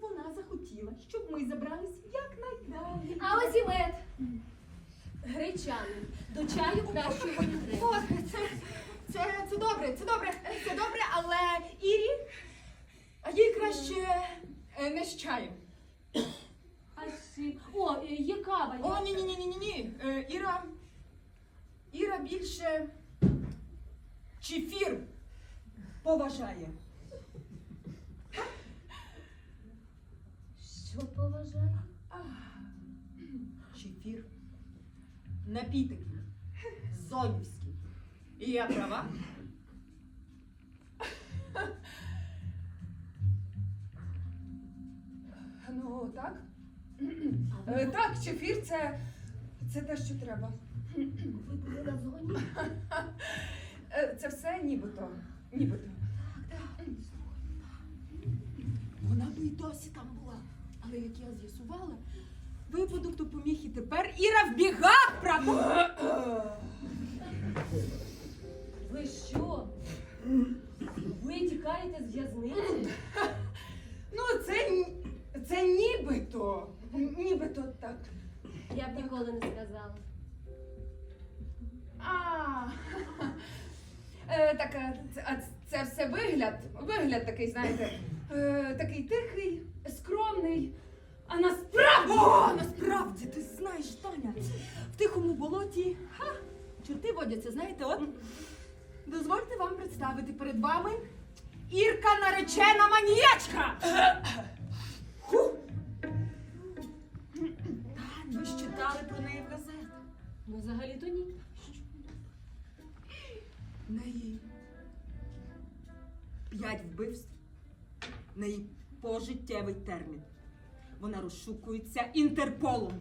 вона захотіла, щоб ми забрались якнайдалі. А ось і мед. Гречаний. До чаю треба. О, це, це, це добре, це добре, це добре, але Ірі, а їй краще е, не з чаєм. А сі- О, е, є кава. О, ні, ні, ні, ні, ні, ні. Іра. Іра більше чефір поважає. Що поважає? Чефір. Напій такий. Зонівський. І я права. Ну, так. Е, так, чефір це, це те, що треба. Ви були на зоні? Е, це все нібито. Нібито. Вона би і досі там була. Але як я з'ясувала, випадок допоміг і тепер Іра в бігах, правда? Ви що? Ви тікаєте з в'язниці? Ну, це, ні- це нібито. Нібито так. Я б ніколи не сказала. А, е, так, е, це, а це все вигляд. Вигляд такий, знаєте, е, такий тихий, Таня, в тихому болоті ха, чорти водяться, знаєте, от. Дозвольте вам представити перед вами Ірка наречена маніячка. Ху. Ви ж читали про неї в газетах. Ну, взагалі-то ні. В неї п'ять вбивств, в неї пожиттєвий термін. Вона розшукується Інтерполом.